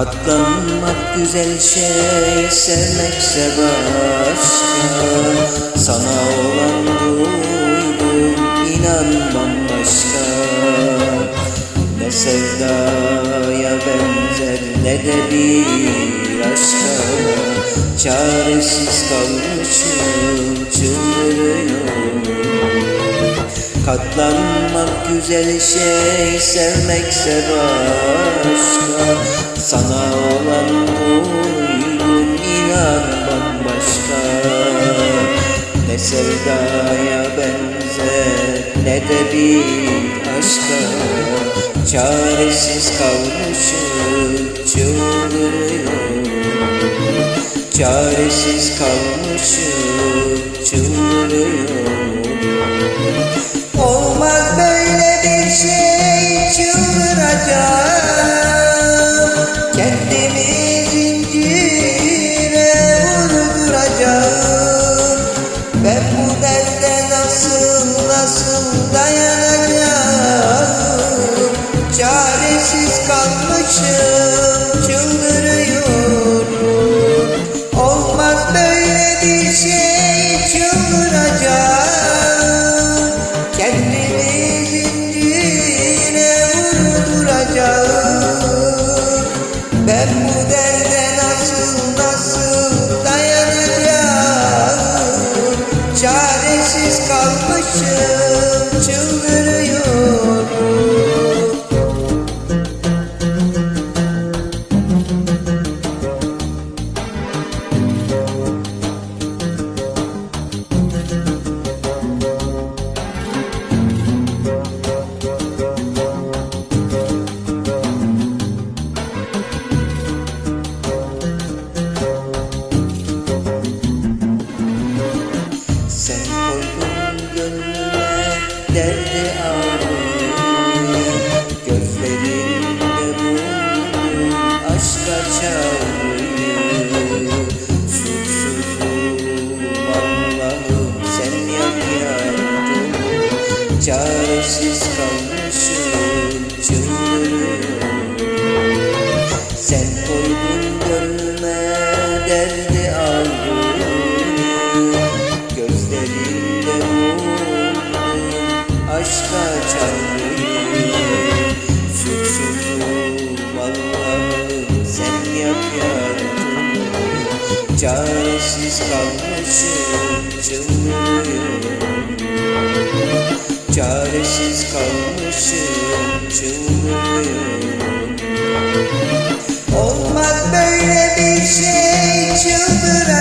Katlanmak güzel şey, sevmekse başka. Sana olan duygum inan bambaşka Ne sevdaya benzer ne de bir aşka. Çaresiz kalmışım çıldırıyorum. Katlanmak güzel şey, sevmekse başka bir aşka Çaresiz kalmışım çıldırıyorum Çaresiz kalmışım çıldırıyorum Çaresiz kalmışım çıldırıyorum. Olmaz böyle bir şey çıldıracağım. Kendimi zincire vurduracağım. Ben bu derde nasıl nasıl dayanacağım? Çaresiz kalmışım çıldırıyorum Çaresiz kalmışım çıldırıyorum Sen koydun gönlüme derdi ağrıyı Gözlerinde buldum aşka çağrıyı Suçsuzum Allah'ım sen yap yardım Çaresiz kalmışım çıldırıyorum Çaresiz kalmışım çıldırıyorum Olmaz böyle bir şey çıldıracağım